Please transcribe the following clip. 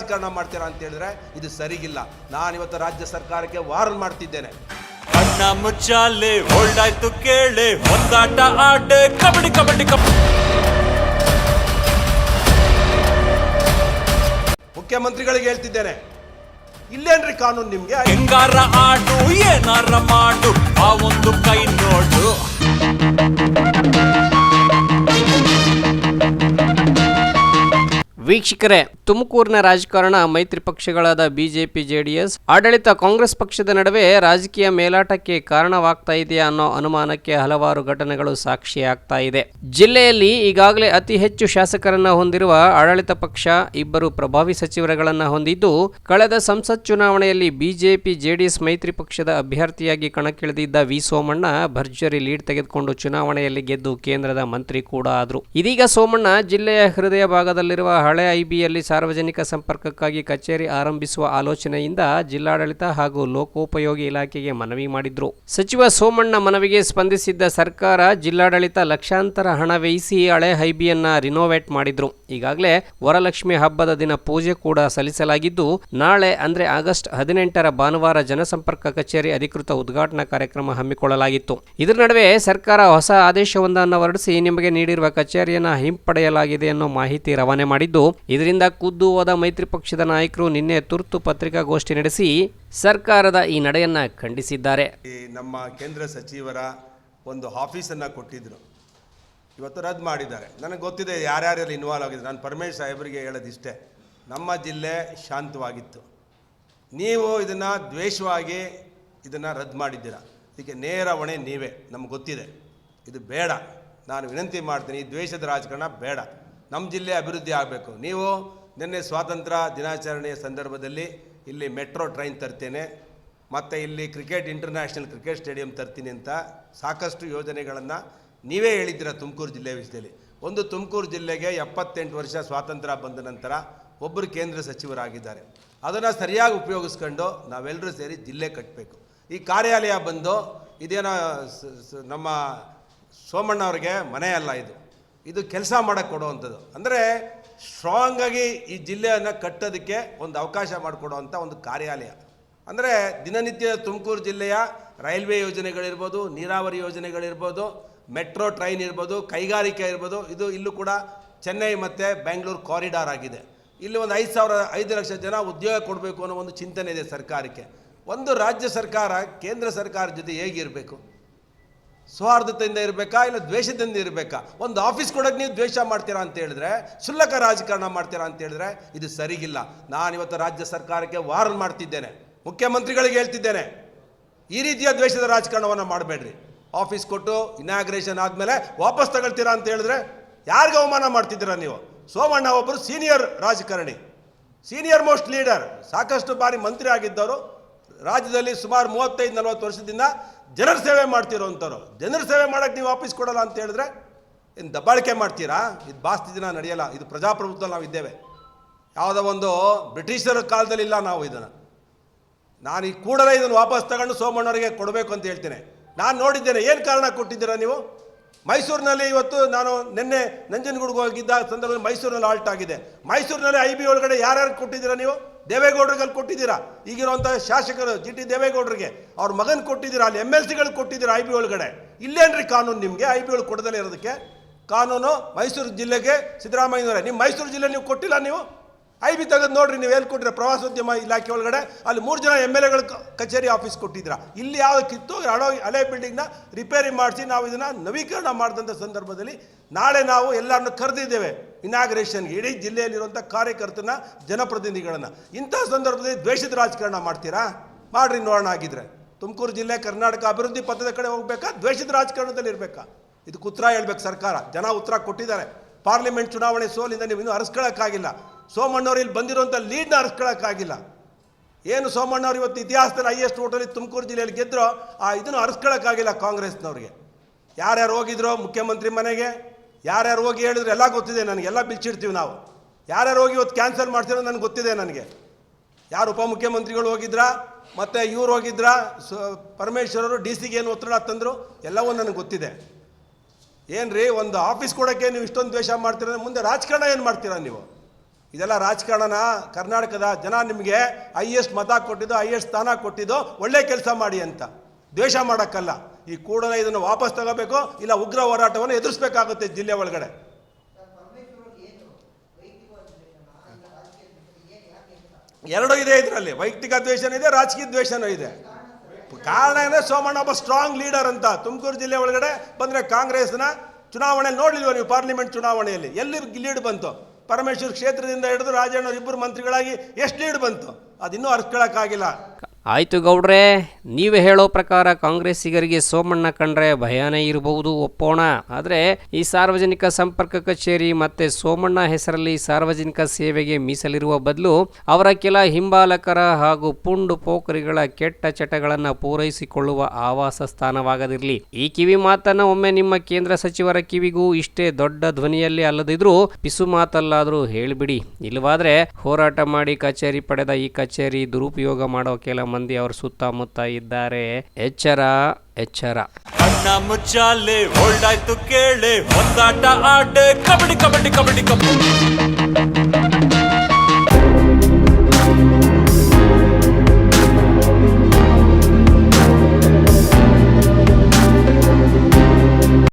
ರಾಜಕಾರಣ ಮಾಡ್ತೀರಾ ಅಂತ ಹೇಳಿದ್ರೆ ಇದು ಸರಿಗಿಲ್ಲ. ನಾನು ಇವತ್ತು ರಾಜ್ಯ ಸರ್ಕಾರಕ್ಕೆ ವಾರ್ನ್ ಮಾಡ್ತಿದ್ದೇನೆ. ಅಣ್ಣ ಮುಚ್ಚಾಲೆ ಹೊಲ್ಡಾಯ್ತು ಕೇಳೆ ಒಂದಾಟ ಆಡೆ ಕಬಡ್ಡಿ ಕಬಡ್ಡಿ ಕಬಡ್ಡಿ ಮುಖ್ಯಮಂತ್ರಿಗಳಿಗೆ ಹೇಳ್ತಿದ್ದೇನೆ ಇಲ್ಲೇನ್ರಿ ಕಾನೂನು ನಿಮ್ಗೆ? ಹೆಂಗಾರ ಆಡು ಏನಾರ ಮಾಡು. ವೀಕ್ಷಕರೇ, ತುಮಕೂರಿನ ರಾಜಕಾರಣ ಮೈತ್ರಿ ಪಕ್ಷಗಳಾದ ಬಿಜೆಪಿ, ಜೆಡಿಎಸ್, ಆಡಳಿತ ಕಾಂಗ್ರೆಸ್ ಪಕ್ಷದ ನಡುವೆ ರಾಜಕೀಯ ಮೇಲಾಟಕ್ಕೆ ಕಾರಣವಾಗ್ತಾ ಇದೆಯಾ ಅನ್ನೋ ಅನುಮಾನಕ್ಕೆ ಹಲವಾರು ಘಟನೆಗಳು ಸಾಕ್ಷಿಯಾಗ್ತಾ ಇದೆ. ಜಿಲ್ಲೆಯಲ್ಲಿ ಈಗಾಗಲೇ ಅತಿ ಹೆಚ್ಚು ಶಾಸಕರನ್ನ ಹೊಂದಿರುವ ಆಡಳಿತ ಪಕ್ಷ ಇಬ್ಬರು ಪ್ರಭಾವಿ ಸಚಿವರುಗಳನ್ನ ಹೊಂದಿದ್ದು, ಕಳೆದ ಸಂಸತ್ ಚುನಾವಣೆಯಲ್ಲಿ ಬಿಜೆಪಿ, ಜೆಡಿಎಸ್ ಮೈತ್ರಿ ಪಕ್ಷದ ಅಭ್ಯರ್ಥಿಯಾಗಿ ಕಣಕ್ಕಿಳಿದಿದ್ದ ವಿ ಸೋಮಣ್ಣ ಭರ್ಜರಿ ಲೀಡ್ ತೆಗೆದುಕೊಂಡು ಚುನಾವಣೆಯಲ್ಲಿ ಗೆದ್ದು ಕೇಂದ್ರದ ಮಂತ್ರಿ ಕೂಡ ಆದರು. ಇದೀಗ ಸೋಮಣ್ಣ ಜಿಲ್ಲೆಯ ಹೃದಯ ಭಾಗದಲ್ಲಿರುವ ಹಳೆ ಐಬಿಯಲ್ಲಿ ಸಾರ್ವಜನಿಕ ಸಂಪರ್ಕಕ್ಕಾಗಿ ಕಚೇರಿ ಆರಂಭಿಸುವ ಆಲೋಚನೆಯಿಂದ ಜಿಲ್ಲಾಡಳಿತ ಹಾಗೂ ಲೋಕೋಪಯೋಗಿ ಇಲಾಖೆಗೆ ಮನವಿ ಮಾಡಿದ್ರು. ಸಚಿವ ಸೋಮಣ್ಣ ಮನವಿಗೆ ಸ್ಪಂದಿಸಿದ್ದ ಸರ್ಕಾರ ಜಿಲ್ಲಾಡಳಿತ ಲಕ್ಷಾಂತರ ಹಣ ವ್ಯಯಿಸಿ ಹಳೆ ಐಬಿಯನ್ನ ರಿನೋವೇಟ್ ಮಾಡಿದ್ರು. ಈಗಾಗಲೇ ವರಲಕ್ಷ್ಮಿ ಹಬ್ಬದ ದಿನ ಪೂಜೆ ಕೂಡ ಸಲ್ಲಿಸಲಾಗಿದ್ದು, ನಾಳೆ ಅಂದ್ರೆ ಆಗಸ್ಟ್ ಹದಿನೆಂಟರ ಭಾನುವಾರ ಜನಸಂಪರ್ಕ ಕಚೇರಿ ಅಧಿಕೃತ ಉದ್ಘಾಟನಾ ಕಾರ್ಯಕ್ರಮ ಹಮ್ಮಿಕೊಳ್ಳಲಾಗಿತ್ತು. ಇದರ ನಡುವೆ ಸರ್ಕಾರ ಹೊಸ ಆದೇಶವೊಂದನ್ನು ಹೊರಡಿಸಿ, ನಿಮಗೆ ನೀಡಿರುವ ಕಚೇರಿಯನ್ನ ಹಿಂಪಡೆಯಲಾಗಿದೆ ಅನ್ನೋ ಮಾಹಿತಿ ರವಾನೆ ಮಾಡಿದ್ದು ಇದರಿಂದ ಖುದ್ದು ಹೋದ ಮೈತ್ರಿ ಪಕ್ಷದ ನಾಯಕರು ನಿನ್ನೆ ತುರ್ತು ಪತ್ರಿಕಾಗೋಷ್ಠಿ ನಡೆಸಿ ಸರ್ಕಾರದ ಈ ನಡೆಯನ್ನ ಖಂಡಿಸಿದ್ದಾರೆ. ನಮ್ಮ ಕೇಂದ್ರ ಸಚಿವರ ಒಂದು ಆಫೀಸನ್ನು ಕೊಟ್ಟಿದ್ರು. ಇವತ್ತು ರದ್ದು ಮಾಡಿದ್ದಾರೆ. ನನಗೆ ಗೊತ್ತಿದೆ ಯಾರ್ಯಾರೆಲ್ಲ ಇನ್ವಾಲ್ವ್ ಆಗಿದೆ ನಾನು ಪರಮೇಶ್ ಸಾಹೇಬರಿಗೆ ಹೇಳೋದಿಷ್ಟೇ ನಮ್ಮ ಜಿಲ್ಲೆ ಶಾಂತವಾಗಿತ್ತು. ನೀವು ಇದನ್ನು ದ್ವೇಷವಾಗಿ ಇದನ್ನು ರದ್ದು ಮಾಡಿದ್ದೀರಾ? ಇದಕ್ಕೆ ನೇರ ಹೊಣೆ ನೀವೇ. ನಮ್ಗೆ ಗೊತ್ತಿದೆ. ಇದು ಬೇಡ. ನಾನು ವಿನಂತಿ ಮಾಡ್ತೀನಿ. ದ್ವೇಷದ ರಾಜಕಾರಣ ಬೇಡ. ನಮ್ಮ ಜಿಲ್ಲೆ ಅಭಿವೃದ್ಧಿ ಆಗಬೇಕು. ನೀವು ನಿನ್ನೆ ಸ್ವಾತಂತ್ರ್ಯ ದಿನಾಚರಣೆಯ ಸಂದರ್ಭದಲ್ಲಿ ಇಲ್ಲಿ ಮೆಟ್ರೋ ಟ್ರೈನ್ ತರ್ತೇನೆ, ಮತ್ತು ಇಲ್ಲಿ ಕ್ರಿಕೆಟ್, ಇಂಟರ್ನ್ಯಾಷನಲ್ ಕ್ರಿಕೆಟ್ ಸ್ಟೇಡಿಯಂ ತರ್ತೀನಿ ಅಂತ ಸಾಕಷ್ಟು ಯೋಜನೆಗಳನ್ನು ನೀವೇ ಹೇಳಿದ್ದೀರ ತುಮಕೂರು ಜಿಲ್ಲೆ ವಿಷಯದಲ್ಲಿ. ಒಂದು ತುಮಕೂರು ಜಿಲ್ಲೆಗೆ ಎಪ್ಪತ್ತೆಂಟು ವರ್ಷ ಸ್ವಾತಂತ್ರ್ಯ ಬಂದ ನಂತರ ಒಬ್ಬರು ಕೇಂದ್ರ ಸಚಿವರಾಗಿದ್ದಾರೆ. ಅದನ್ನು ಸರಿಯಾಗಿ ಉಪಯೋಗಿಸ್ಕೊಂಡು ನಾವೆಲ್ಲರೂ ಸೇರಿ ಜಿಲ್ಲೆ ಕಟ್ಟಬೇಕು ಈ ಕಾರ್ಯಾಲಯ ಬಂದು ಇದೇನೋ ನಮ್ಮ ಸೋಮಣ್ಣ ಅವ್ರಿಗೆ ಮನೆ ಅಲ್ಲ ಇದು. ಇದು ಕೆಲಸ ಮಾಡೋಕ್ಕೆ ಕೊಡುವಂಥದ್ದು. ಅಂದರೆ ಸ್ಟ್ರಾಂಗಾಗಿ ಈ ಜಿಲ್ಲೆಯನ್ನು ಕಟ್ಟೋದಕ್ಕೆ ಒಂದು ಅವಕಾಶ ಮಾಡಿಕೊಡುವಂಥ ಒಂದು ಕಾರ್ಯಾಲಯ. ಅಂದರೆ ದಿನನಿತ್ಯ ತುಮಕೂರು ಜಿಲ್ಲೆಯ ರೈಲ್ವೆ ಯೋಜನೆಗಳಿರ್ಬೋದು, ನೀರಾವರಿ ಯೋಜನೆಗಳಿರ್ಬೋದು, ಮೆಟ್ರೋ ಟ್ರೈನ್ ಇರ್ಬೋದು, ಕೈಗಾರಿಕೆ ಇರ್ಬೋದು, ಇದು ಇಲ್ಲೂ ಕೂಡ ಚೆನ್ನೈ ಮತ್ತು ಬೆಂಗಳೂರು ಕಾರಿಡಾರ್ ಆಗಿದೆ. ಇಲ್ಲಿ ಒಂದು ಐದು ಸಾವಿರ, ಐದು ಲಕ್ಷ ಜನ ಉದ್ಯೋಗ ಕೊಡಬೇಕು ಅನ್ನೋ ಒಂದು ಚಿಂತನೆ ಇದೆ ಸರ್ಕಾರಕ್ಕೆ. ಒಂದು ರಾಜ್ಯ ಸರ್ಕಾರ, ಕೇಂದ್ರ ಸರ್ಕಾರದ ಜೊತೆ ಹೇಗಿರಬೇಕು? ಸೌಹಾರ್ದತೆಯಿಂದ ಇರಬೇಕಾ ಇಲ್ಲ ದ್ವೇಷದಿಂದ ಇರಬೇಕಾ? ಒಂದು ಆಫೀಸ್ ಕೊಡೋಕೆ ನೀವು ದ್ವೇಷ ಮಾಡ್ತೀರಾ ಅಂತ ಹೇಳಿದ್ರೆ ಶುಲ್ಲಕ ರಾಜಕಾರಣ ಮಾಡ್ತೀರಾ ಅಂತ ಹೇಳಿದ್ರೆ ಇದು ಸರಿಗಿಲ್ಲ. ನಾನು ಇವತ್ತು ರಾಜ್ಯ ಸರ್ಕಾರಕ್ಕೆ ವಾರ್ನ್ ಮಾಡ್ತಿದ್ದೇನೆ. ಮುಖ್ಯಮಂತ್ರಿಗಳಿಗೆ ಹೇಳ್ತಿದ್ದೇನೆ, ಈ ರೀತಿಯ ದ್ವೇಷದ ರಾಜಕಾರಣವನ್ನು ಮಾಡಬೇಡ್ರಿ. ಆಫೀಸ್ ಕೊಟ್ಟು ಇನಾಗ್ರೇಷನ್ ಆದಮೇಲೆ ವಾಪಸ್ ತಗೊಳ್ತೀರಾ ಅಂತ ಹೇಳಿದ್ರೆ ಯಾರಿಗೆ ಅವಮಾನ ಮಾಡ್ತಿದ್ದೀರಾ ನೀವು? ಸೋಮಣ್ಣ ಒಬ್ಬರು ಸೀನಿಯರ್ ರಾಜಕಾರಣಿ. ಸೀನಿಯರ್ ಮೋಸ್ಟ್ ಲೀಡರ್ ಸಾಕಷ್ಟು ಬಾರಿ ಮಂತ್ರಿ ಆಗಿದ್ದವರು. ರಾಜ್ಯದಲ್ಲಿ ಸುಮಾರು ಮೂವತ್ತೈದು ನಲವತ್ತು ವರ್ಷದಿಂದ ಜನರ ಸೇವೆ ಮಾಡ್ತಿರೋಂಥವ್ರು ಜನರ ಸೇವೆ ಮಾಡೋಕ್ಕೆ ನೀವು ಆಫೀಸ್ ಕೊಡಲ್ಲ ಅಂತ ಹೇಳಿದ್ರೆ, ಏನು ದಬ್ಬಾಳಿಕೆ ಮಾಡ್ತೀರಾ? ಇದು ಬಾಸ್ತಿ ದಿನ ನಡೆಯಲ್ಲ, ಇದು ಪ್ರಜಾಪ್ರಭುತ್ವದಲ್ಲಿ ನಾವು ಇದ್ದೇವೆ. ಯಾವುದೋ ಒಂದು ಬ್ರಿಟಿಷರ ಕಾಲದಲ್ಲಿ ಇಲ್ಲ ನಾವು ಇದನ್ನು. ನಾನು ಈ ಕೂಡಲೇ ಇದನ್ನು ವಾಪಸ್ ತಗೊಂಡು ಸೋಮಣ್ಣವರಿಗೆ ಕೊಡಬೇಕು ಅಂತ ಹೇಳ್ತೇನೆ. ನಾನು ನೋಡಿದ್ದೇನೆ, ಏನು ಕಾರಣ ಕೊಟ್ಟಿದ್ದೀರಾ ನೀವು? ಮೈಸೂರಿನಲ್ಲಿ ಇವತ್ತು ನಾನು ನಿನ್ನೆ ನಂಜನಗೂಡಿಗೆ ಹೋಗಿದ್ದ ಸಂದರ್ಭದಲ್ಲಿ ಮೈಸೂರಿನಲ್ಲಿ ಆಲ್ಟ್ ಆಗಿದೆ. ಮೈಸೂರಿನಲ್ಲಿ ಐ ಬಿ ಒಳಗಡೆ ಯಾರ್ಯಾರು ಕೊಟ್ಟಿದ್ದೀರಾ ನೀವು? ದೇವೇಗೌಡರಿಗೆ ಅಲ್ಲಿ ಕೊಟ್ಟಿದ್ದೀರಾ? ಈಗಿರುವಂಥ ಶಾಸಕರು ಜಿ ಟಿ ದೇವೇಗೌಡರಿಗೆ, ಅವ್ರ ಮಗನ ಕೊಟ್ಟಿದ್ದೀರಾ? ಅಲ್ಲಿ ಎಂ ಎಲ್ ಸಿಗಳು ಕೊಟ್ಟಿದ್ದೀರಾ ಐ ಬಿ ಒಳಗಡೆ? ಇಲ್ಲೇನ್ರಿ ಕಾನೂನು ನಿಮಗೆ? ಐ ಬಿ ಒಳಗೆ ಕೊಡದಲ್ಲೇ ಇರೋದಕ್ಕೆ? ಕಾನೂನು ಮೈಸೂರು ಜಿಲ್ಲೆಗೆ ಸಿದ್ದರಾಮಯ್ಯನವರೇ ನಿಮ್ಮ ಮೈಸೂರು ಜಿಲ್ಲೆ ನೀವು ಕೊಟ್ಟಿಲ್ಲ ನೀವು? ಐ ಬಿ ತೆಗೆದು ನೋಡ್ರಿ, ನೀವು ಎಲ್ಲಿ ಕೊಟ್ಟಿರ ಪ್ರವಾಸೋದ್ಯಮ ಇಲಾಖೆ ಒಳಗಡೆ, ಅಲ್ಲಿ ಮೂರು ಜನ ಎಂ ಎಲ್ ಎಗಳ ಕಚೇರಿ ಆಫೀಸ್ ಕೊಟ್ಟಿದ್ದೀರ? ಇಲ್ಲಿ ಯಾವ ಹಳೆ ಹಳೋ ಹಳೆ ಬಿಲ್ಡಿಂಗ್ನ ರಿಪೇರಿ ಮಾಡಿಸಿ ನಾವು ಇದನ್ನು ನವೀಕರಣ ಮಾಡಿದಂಥ ಸಂದರ್ಭದಲ್ಲಿ ನಾಳೆ ನಾವು ಎಲ್ಲರನ್ನು ಕರೆದಿದ್ದೇವೆ. ಇನಾಗ್ರೇಷನ್ಗೆ ಇಡೀ ಜಿಲ್ಲೆಯಲ್ಲಿರುವಂಥ ಕಾರ್ಯಕರ್ತನ ಜನಪ್ರತಿನಿಧಿಗಳನ್ನು. ಇಂಥ ಸಂದರ್ಭದಲ್ಲಿ ದ್ವೇಷದ ರಾಜಕಾರಣ ಮಾಡ್ತೀರಾ? ಮಾಡ್ರಿ ನೋಡೋಣ ಆಗಿದ್ರೆ ತುಮಕೂರು ಜಿಲ್ಲೆ, ಕರ್ನಾಟಕ ಅಭಿವೃದ್ಧಿ ಪಥದ ಕಡೆ ಹೋಗ್ಬೇಕಾ? ದ್ವೇಷದ ರಾಜಕಾರಣದಲ್ಲಿ ಇರಬೇಕಾ? ಇದಕ್ಕೆ ಉತ್ತರ ಹೇಳ್ಬೇಕು ಸರ್ಕಾರ. ಜನ ಉತ್ತರ ಕೊಟ್ಟಿದ್ದಾರೆ. ಪಾರ್ಲಿಮೆಂಟ್ ಚುನಾವಣೆ ಸೋಲಿಂದ ನೀವು ಇನ್ನೂ ಅರಸ್ಕೊಳ್ಳೋಕ್ಕಾಗಿಲ್ಲ ಸೋಮಣ್ಣವ್ರು ಇಲ್ಲಿ ಬಂದಿರುವಂಥ ಲೀಡ್ನ ಅರಸ್ಕೊಳ್ಳೋಕ್ಕಾಗಿಲ್ಲ ಏನು ಸೋಮಣ್ಣವ್ರು ಇವತ್ತು ಇತಿಹಾಸದಲ್ಲಿ ಹೈಯೆಸ್ಟ್ ಓಟಲ್ಲಿ ತುಮಕೂರು ಜಿಲ್ಲೆಯಲ್ಲಿ ಗೆದ್ದರೋ ಆ ಇದನ್ನು ಅರಸ್ಕೊಳ್ಳೋಕ್ಕಾಗಿಲ್ಲ ಕಾಂಗ್ರೆಸ್ನವ್ರಿಗೆ. ಯಾರ್ಯಾರು ಹೋಗಿದ್ರೋ ಮುಖ್ಯಮಂತ್ರಿ ಮನೆಗೆ ಯಾರ್ಯಾರು ಹೋಗಿ ಹೇಳಿದ್ರೆ ಎಲ್ಲ ಗೊತ್ತಿದೆ ನನಗೆ, ಎಲ್ಲ ಬಿಚ್ಚಿಡ್ತೀವಿ ನಾವು. ಯಾರ್ಯಾರು ಹೋಗಿ ಇವತ್ತು ಕ್ಯಾನ್ಸಲ್ ಮಾಡ್ತಿರೋ ನನಗೆ ಗೊತ್ತಿದೆ ನನಗೆ. ಯಾರು ಉಪಮುಖ್ಯಮಂತ್ರಿಗಳು ಹೋಗಿದ್ರಾ, ಮತ್ತು ಇವ್ರು ಹೋಗಿದ್ರಾ, ಸ ಪರಮೇಶ್ವರರು ಡಿ ಸಿಗೆ ಏನು ಒತ್ತಡ ತಂದರು, ಎಲ್ಲವೂ ನನಗೆ ಗೊತ್ತಿದೆ. ಏನು ಒಂದು ಆಫೀಸ್ ಕೊಡೋಕ್ಕೆ ನೀವು ಇಷ್ಟೊಂದು ದ್ವೇಷ ಮಾಡ್ತೀರ, ಮುಂದೆ ರಾಜಕಾರಣ ಏನು ಮಾಡ್ತೀರಾ ನೀವು? ಇದೆಲ್ಲ ರಾಜಕಾರಣನ? ಕರ್ನಾಟಕದ ಜನ ನಿಮಗೆ ಹೈಯೆಸ್ಟ್ ಮತ ಕೊಟ್ಟಿದ್ದು ಹೈಯೆಸ್ಟ್ ಸ್ಥಾನ ಕೊಟ್ಟಿದ್ದು, ಒಳ್ಳೆ ಕೆಲಸ ಮಾಡಿ ಅಂತ. ದ್ವೇಷ ಮಾಡೋಕ್ಕಲ್ಲ. ಈ ಕೂಡಲೇ ಇದನ್ನು ವಾಪಸ್ ತಗೋಬೇಕು, ಇಲ್ಲ ಉಗ್ರ ಹೋರಾಟವನ್ನು ಎದುರಿಸಬೇಕಾಗುತ್ತೆ ಜಿಲ್ಲೆ ಒಳಗಡೆ. ಎರಡು ಇದೆ ಇದರಲ್ಲಿ, ವೈಯಕ್ತಿಕ ದ್ವೇಷನೂ ಇದೆ, ರಾಜಕೀಯ ದ್ವೇಷನೂ ಇದೆ. ಕಾರಣ ಏನಂದ್ರೆ ಸೋಮಣ್ಣ ಒಬ್ಬ ಸ್ಟ್ರಾಂಗ್ ಲೀಡರ್ ಅಂತ, ತುಮಕೂರು ಜಿಲ್ಲೆ ಒಳಗಡೆ ಬಂದರೆ ಕಾಂಗ್ರೆಸ್ನ ಚುನಾವಣೆ ನೋಡಲಿಲ್ವ ನೀವು ಪಾರ್ಲಿಮೆಂಟ್ ಚುನಾವಣೆಯಲ್ಲಿ? ಎಲ್ಲಿ ಲೀಡ್ ಬಂತು? ಪರಮೇಶ್ವರ್ ಕ್ಷೇತ್ರದಿಂದ ಹಿಡಿದು ರಾಜಣ್ಣ ಇಬ್ಬರು ಮಂತ್ರಿಗಳಾಗಿ ಎಷ್ಟು ಲೀಡ್ ಬಂತು? ಅದಿನ್ನೂ ಅರ್ಸ್ಕೊಳಕ್ಕಾಗಿಲ್ಲ ಆಯ್ತು ಗೌಡ್ರೆ, ನೀವು ಹೇಳೋ ಪ್ರಕಾರ ಕಾಂಗ್ರೆಸ್ಸಿಗರಿಗೆ ಸೋಮಣ್ಣ ಕಂಡ್ರೆ ಭಯಾನೇ ಇರಬಹುದು, ಒಪ್ಪೋಣ. ಆದರೆ ಈ ಸಾರ್ವಜನಿಕ ಸಂಪರ್ಕ ಕಚೇರಿ ಮತ್ತೆ ಸೋಮಣ್ಣ ಹೆಸರಲ್ಲಿ ಸಾರ್ವಜನಿಕ ಸೇವೆಗೆ ಮೀಸಲಿರುವ ಬದಲು ಅವರ ಕೆಲ ಹಿಂಬಾಲಕರ ಹಾಗೂ ಪುಂಡು ಪೋಖರಿಗಳ ಕೆಟ್ಟ ಚಟಗಳನ್ನು ಪೂರೈಸಿಕೊಳ್ಳುವ ಆವಾಸ ಸ್ಥಾನವಾಗದಿರಲಿ. ಈ ಕಿವಿ ಮಾತನ್ನ ಒಮ್ಮೆ ನಿಮ್ಮ ಕೇಂದ್ರ ಸಚಿವರ ಕಿವಿಗೂ ಇಷ್ಟೇ ದೊಡ್ಡ ಧ್ವನಿಯಲ್ಲಿ ಅಲ್ಲದಿದ್ರೂ ಪಿಸು ಮಾತಲ್ಲಾದರೂ ಹೇಳಿಬಿಡಿ. ಇಲ್ಲವಾದ್ರೆ ಹೋರಾಟ ಮಾಡಿ ಕಚೇರಿ ಪಡೆದ ಈ ಕಚೇರಿ ದುರುಪಯೋಗ ಮಾಡೋ ಕೆಲ ಮಂದಿ ಅವ್ರ ಸುತ್ತಮುತ್ತ ಇದ್ದಾರೆ. ಎಚ್ಚರ ಎಚ್ಚರ. ಅಣ್ಣ ಮುಚ್ಚಾಲೆ ಆಯ್ತು ಕೇಳೆ, ಒಂದಾಟ ಆಡೇ, ಕಬಡ್ಡಿ ಕಬಡ್ಡಿ ಕಬಡ್ಡಿ ಕಬಡ್ಡಿ.